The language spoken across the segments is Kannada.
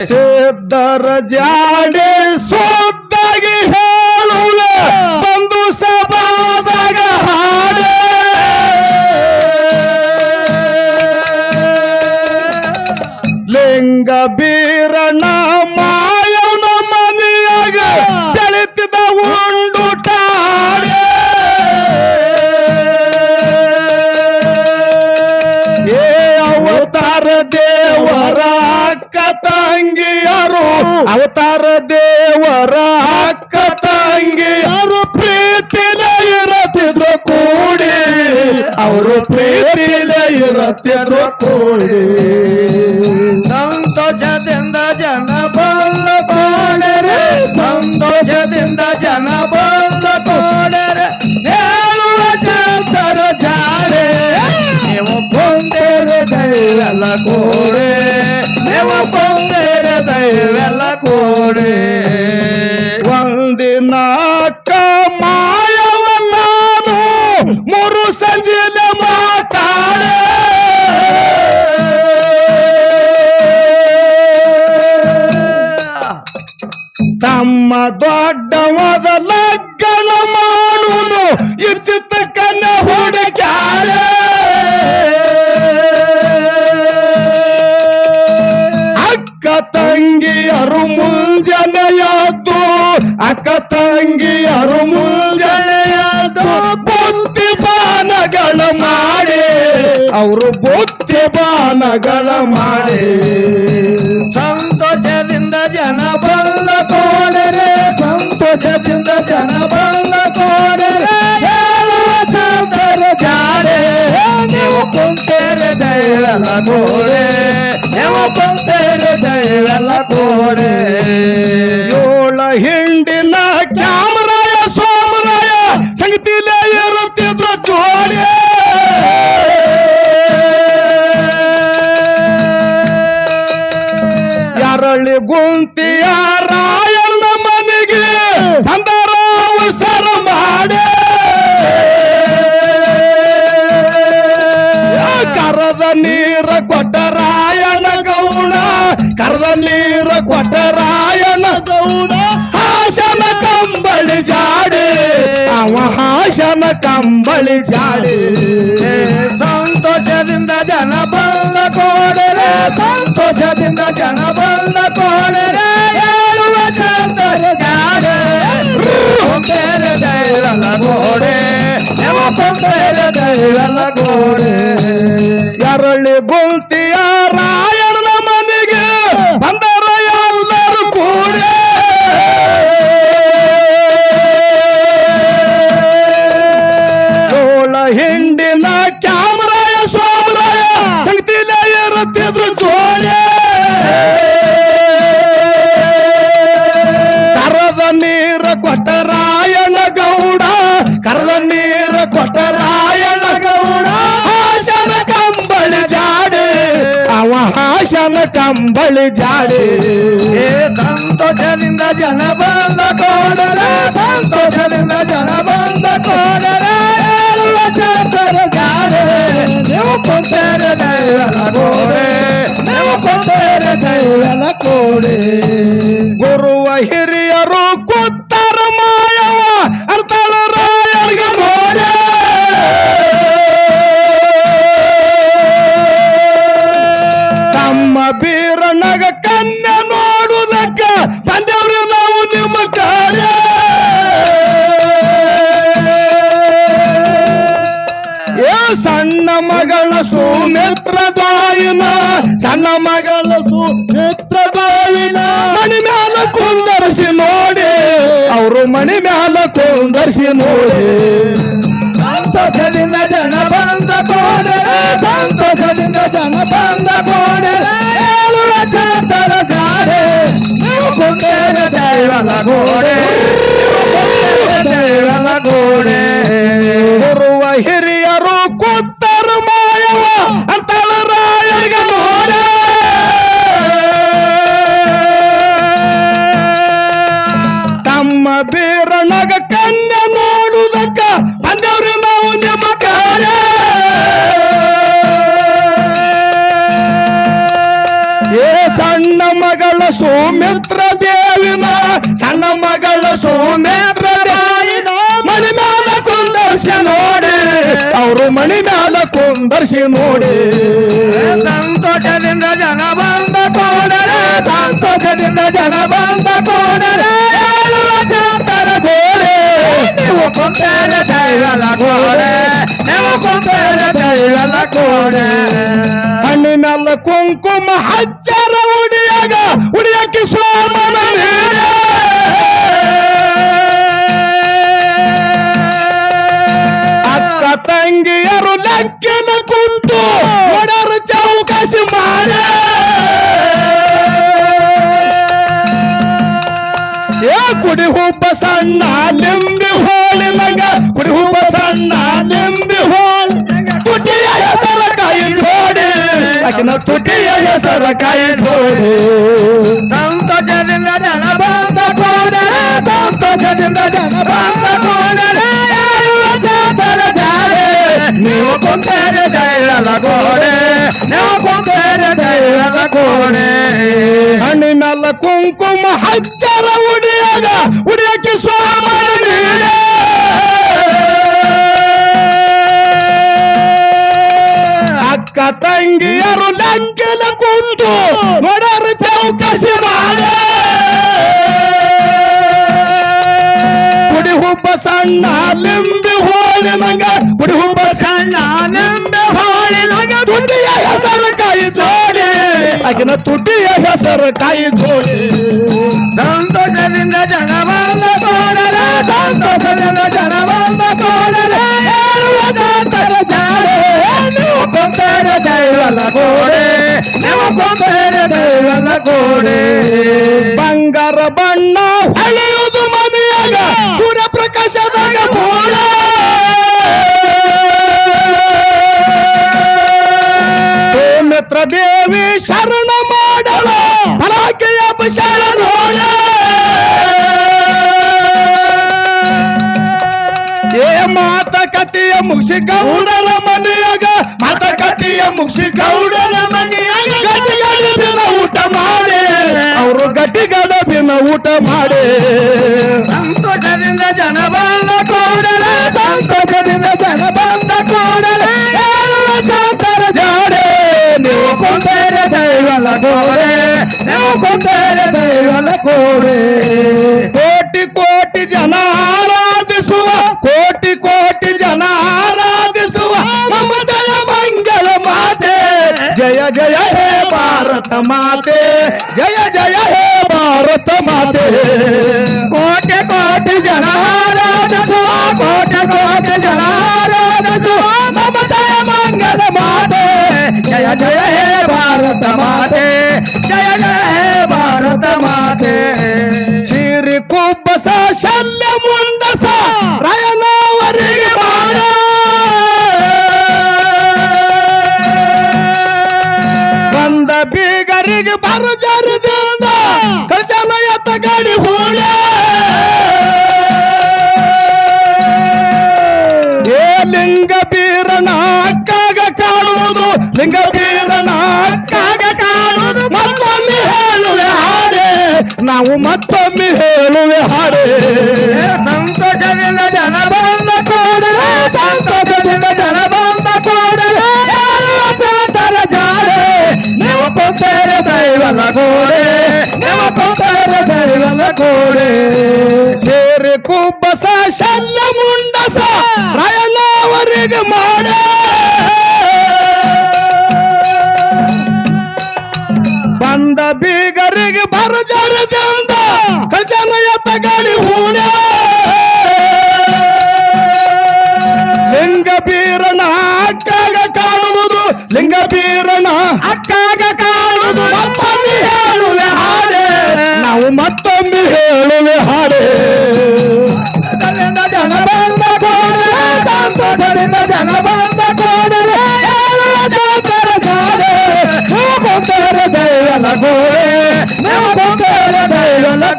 ಸಿದ್ಧರ ಜಾಡೆ ಸೊದ್ದಾಗಿ ಜನ ಬಂದ ಕೋಡರೆ ಸಂತೋಷದಿಂದ ಜನ ಬಂದ ಕೋಡರೆ ಹೇಳುವ ಜಾತರ ಜಾಡೆ ನೀವು ಕೊಂದೇರೆ ದೈವೆಲ್ಲ ಕೋಡೆ ನೀವು ಕೊಂದೇರೆ ದೈವೆಲ್ಲ ಕೋಡೆ ಒಂದಿನ ಅಕ್ಕ ಮಾಯವ ನಾನು ತಮ್ಮ ದೊಡ್ಡವಾದ ಲಗ್ನ ಮಾಡುವುದು ಇಚ್ಚಿತ ಕನ್ನ ಹುಡುಕ್ಯಾರೆ. ಅಕ್ಕ ತಂಗಿಯರು ಮುಂಜನೆಯಾದ್ದು, ಅಕ್ಕ ತಂಗಿಯರು ಮುಂಜನೆಯಾದ್ದು ಬುದ್ಧಿ ಬಾನಗಳ ಮಾಡಿ. ಅವರು ಬುದ್ಧಿ ಬಾನಗಳ ಕೋಡೆ ಯಾವ ಕುಂತೇರೆ ದೈವೆಲ್ಲ ಕೋಡೆ ಏಳ ಹಿಂಡಿನ ಕ್ಯಾಮರಾಯ, ಸೋಮರಾಯ ಸಂಗತಿಲೇ ಇರುತ್ತಿದ್ರ ಜೋಡಿ. ಯಾರಳ್ಳಿ ಗುಂತಿಯ ರಾಯಣ್ಣ ಮನೆಗೆ ಬಂದರ ಅವಸರ ಮಾಡಿ. ಕರದ ನೀರ ಕೊಟ್ಟ ರಾಯಣ ಗೌಡ ಕರದ ನೀರ ಕೊಟ್ಟ ರಾಯಣ ಗೌಡ ಹಾಸನ ಕಂಬಳಿ ಜಾಡಿ ಅವ ಹಾಸನ ಕಂಬಳಿ ಜಾಡಿ. ಸಂತೋಷದಿಂದ ಜನ ಬಲ್ಲ ಕೋಡರೆ ಸಂತೋಷದಿಂದ ಜನ ಬಲ್ಲ ಕೋಡರೆ ಹೇಳುವ ಜಾಡೆ. ಕೋಡೆ ಗೋಡೆ ನೀವು ಕುಂತೇರೆ ದೈವಲ ಗೋಡೆ. ಯಾರಳ್ಳಿ ಗುಂತಿಯ ನೀರ ಕೊಟ್ಟ ರಾಯಣ ಗೌಡ ಹಾಸನ ಕಂಬಳಿ ಜಾಡಿ ಅವ ಹಾಸನ ಕಂಬಳಿ ಜಾಡಿ ಏ ಸಂತೋಷದಿಂದ ಜನ ಬಂದ ಕೋಡರೆ ಸಂತೋಷದಿಂದ ಜನ ಬಂದ ಕೋಡರೆ ಹೇಳುವ ಜಾತರ ಜಾಡೆ ನೀವು ಕುಂತೇರೆ ದೈವಲ ಗೋಡೆ ನೀವು ಕುಂತೇರೆ ದೈವಲ ಕೋಡೆ ಸಣ್ಣ ಮಗಳ ಸುಮಿತ್ರ ದಾಯಿನ ಸಣ್ಣ ಮಗಳ ಸುಮಿತ್ರ ದಾಯಿನ ಮಣಿ ಮ್ಯಾಲ ಕುಂದರ್ಸಿ ನೋಡಿ ಅವರು ಮಣಿ ಮ್ಯಾಲ ಕುಂದರ್ಸಿ ನೋಡಿ. ಸಂತೋಷದಿಂದ ಜನ ಬಂದ ಕೋಡೆ ಸಂತೋಷದಿಂದ ಜನ ಬಂದ ಕೋಡೆ ಜಾಡೆ ನೀವು ಕುಂತೇರೆ ದೈವಲ ಗೋಡೆ ನೀವು ಕುಂತೇರೆ ದೈವಲ ಗೋಡೆ. ಗುರುವ ಹಿರಿಯರು ಸಣ್ಣ ಮಗಳ ದೇವಿನ ಮಣಿ ಮ್ಯಾಲ ಕುಂದರ್ಸಿ ನೋಡಿ. ಅವರು ಮಣಿ ಮ್ಯಾಲ ಕುಂದರ್ಸಿ ನೋಡಿ. ಸಂತೋಷದಿಂದ ಜನ ಬಂದ ಕೋಡರೆ ಸಂತೋಷದಿಂದ ಜನ ಬಂದ ಕೋಡರೆ ಗೋಡೆ. ನೀವು ಕೊಂತೇರ ದೈವಲ ಗೋಡೆ. ನೀವು ದೈವಲ ಗೋಡೆ. ಕುಂಕುಮ ಹಚ್ಚರ. ತಂಗಿಯರು ಲಕ್ಕಿನ ಕುಂತು ಒಡರು ಚೌಕಾಸಿ ಮಾಡ ಏ ಕುಡಿ ಹುಬ್ಬ ಸಣ್ಣ ಲಿಂಬಿ ಹೋಳಿ ನಂಗ ಕುಡಿ ಹುಬ್ಬ ಸಣ್ಣ ಲಿಂಬಿ ಹೋಳಿ ತುಟಿಯ ಹೆಸರ ಕಾಯಿ ಜೋಡಿ ಅಕಿನ ತುಟಿಯ ಹೆಸರ ಕಾಯಿ ಜೋಡಿ. ಸಂತೋಷದಿಂದ ಜನ ಬಂದ ಕೂಡಲೇ, ಸಂತೋಷದಿಂದ ಜನ ಬಂದ ಕೂಡಲೇ. ದೈವಲ ನೀವು ಕೊಂತೇರ ದೈವಲ ಗೋಡೆ ಹಣ್ಣಿನಲ್ಲ ಕುಂಕುಮ ಹಚ್ಚರ ಉಡಿಯಾಗ, ಉಡಿಯಕ್ಕೆ ಸ್ವಾಮಿ ಅಕ್ಕ ತಂಗಿಯರು ಲಂಕೆಲ ಕುಂತು ನೋಡರು ಚೌಕಸಿ ಮಾಡ. ಕುಡಿ ಹುಬ್ಬ ಸಣ್ಣ ಲಿಂಬಿ ಹೋಳಿ ನಂಗ ನಿಂಬೆ ಹೋಳಿನೊಗೆ ತುಟಿಯ ಹೆಸರು ಕಾಯಿ ಜೋಡಿ ಆಕಿನ ತುಟಿಯ ಹೆಸರು ಕಾಯಿ ಜೋಡಿ ಸಂತೋಷದಿಂದ ಜನ ಬಂದ ಕೂಡಲೇ ಸಂತೋಷದಿಂದ ಜನ ಬಂದ ಕೂಡಲೇ ಹೇಳುವ ಜಾತರ ಜಾಡೆ ನೀವು ಕೊಂತೇರ ದೈವಲ ಗೋಡೆ ನೀವು ಕೊಂತೇರ ದೈವಲ ಗೋಡೆ ಬಂಗಾರ ಬಣ್ಣ ಹೊಳೆಯುವುದು ಮನೆಯಾಗ ಸೂರ್ಯಪ್ರಕಾಶದಾಗ ಮೂಲ ದೇವಿ ಶರಣ ಮಾಡಲ ಫಲಾಕೆಯ ಶರಣೋಳ ಏ ಮಾತಕತೆಯ ಮುಗಿಸಿ ಗೌಡರ ಮನೆಯಾಗ, ಮಾತಕತೆಯ ಮುಗಿಸಿ ಗೌಡರ ಮನೆಯಾಗ ಗಟ್ಟಿ ಗಡಬಿನ ಊಟ ಮಾಡಿ. ಅವರು ಗಟ್ಟಿ ಗಡಬಿನ ಊಟ ಮಾಡಿ. ಭಾರತ ಮಾತೆ ಜಯ ಜಯ ಹೇ ಭಾರತ ಮಾತೆ ಕೋಟೆ ಕೋಟಿ ಜನ ಆರಾಧಿಸುವ ಕೋಟೆ ಕೋಟಿ ಜನ ಆರಾಧಿಸುವ ಮಮತೆಯ ಮಂಗಲ ಮಾತೆ ಜಯ ಜಯ ಹೇ ಭಾರತ ಮಾತೆ ಜಯ ಜಯ ಹೇ ಭಾರತ ಮಾತೆ ಸಿರಿ ಕುಬ್ಬಸ ಲಿಂಗ ಬೀರನ ಅಕ್ಕಾಗ ಕಾಣುವುದು. ಲಿಂಗ ಬೀರನ ಅಕ್ಕಾಗ ಕಾಣುವುದು. ಮತ್ತೊಮ್ಮೆ ಹೇಳುವೆ ಹಾಡೆ ನಾವು ಮತ್ತೊಮ್ಮೆ ಹೇಳುವೆ ಹಾಡೆ ಸಂತೋಷದಿಂದ ಜನ ಬಂದ ಕೂಡಲೇ. ಸಂತೋಷದಿಂದ ಜನ ಬಂದ ಕೂಡಲೇ ಜಾರೆ. ಜಾಡೆ ನೀವು ಕೊಂತೇರ ದೈವಲ ಗೋಡೆ ನೀವು ಕೊಂತೇರ ದೈವಲ ಗೋಡೆ ಸೇರಿ ಕುಬ್ಬಸ ಶಲ್ಲ ಮುಂಡಸ ರಾಯನವರಿಗೆ ಮಾಡ. ಬಂದ ಬೀಗರಿಗೆ ಬರಜರದಿಂದ ಕಳಚಲಯತ ಗಾಡಿ ಹೂಡ ಲಿಂಗ ಬೀರನ ಅಕ್ಕಾಗ ಕಾಣುವುದು ಲಿಂಗ ಬೀರನ ಅಕ್ಕಾಗ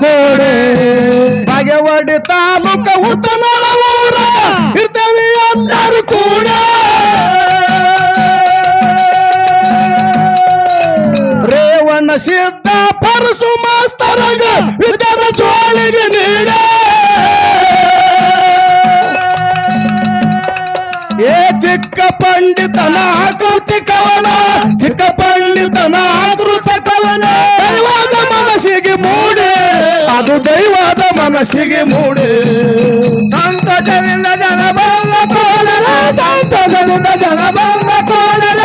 ಗೋಡೆ ಬಾಗೇವಾಡಿ ತಾಲೂಕ ಉತ್ತನೋಳ ಇರ್ತೇವೆ ಎಲ್ಲರೂ ಕೂಡ. ರೇವಣ್ಣ ಚಿಕ್ಕ ಪಂಡಿತನ ಆಕೃತಿ ಕವನ ಚಿಕ್ಕ ಪಂಡಿತನ ಆಕೃತ ಕವನ ದೈವದ ಮನಸ್ಸಿಗೆ ಮೂಡೆ, ಅದು ದೈವದ ಮನಸ್ಸಿಗೆ ಮೂಡೆ. ಸಂತಸದಿಂದ ಜನ ಬಂದ ಕೋಡಲ ಸಂತಸದಿಂದ ಜನ ಬಂದ ಕೋಡಲ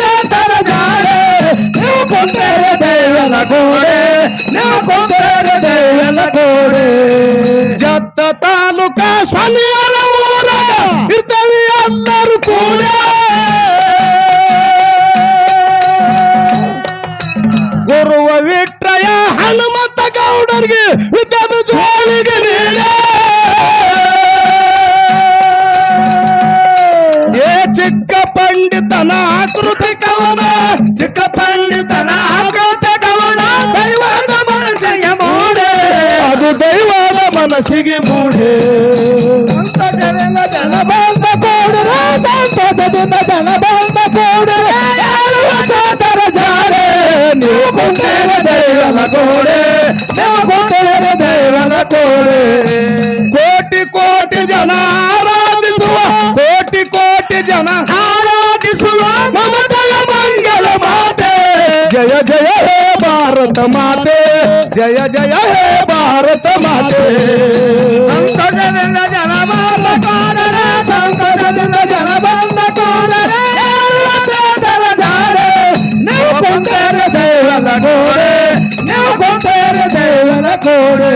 ಚೇತನ ಜಾಡೆ ನೀವು ಕೊಂದರೆ ದೈವನ ಗೋಡೆ, ನೀವು ಕೊಂದರೆ ದೈವನ ಗೋಡೆ. ಜತ್ತ ತಾಲೂಕ ಸ್ವಾಮಿ ಆಕೃತಿ ಕವನ ಚಿಕ್ಕ ಪಂಡಿತನ ಆಗತ ಕವನ ದೈವದ ಮನಸ್ಸಿಗೆ ಮೂಡೆ. ಅದು ದೈವದ ಮನಸ್ಸಿಗೆ ಮೂಡೆ. ಸಂತ ಜನ ಬಂದ ಕೂಡಲೇ ಸಂತಸದಿಂದ ಜನ ಬಂದ ಕೂಡಲೇ ಯಾರು ಜಾರೆ? ನೀವು ಕೊಂದರೆ ದೈವನ ಕೋಡೆ ನೀವು ಕೊಂದರೆ ದೈವನ ಗೋಡೆ ಮಾತೆ, ಜಯ ಜಯ, ಹೇ ಭಾರತ ಮಾತೆ. ಸಂತೋಷದಿಂದ ಜನ ಕೂಡಲೇ ಸಂತೋಷದಿಂದ ಜನ ಜಾಡೆ ನೀವು ಕೊಂದರೆ ಕೋರೆ ಗೋಡೆ, ನೀವು ಕೊಂದರೆ ದೈವನ ಗೋಡೆ.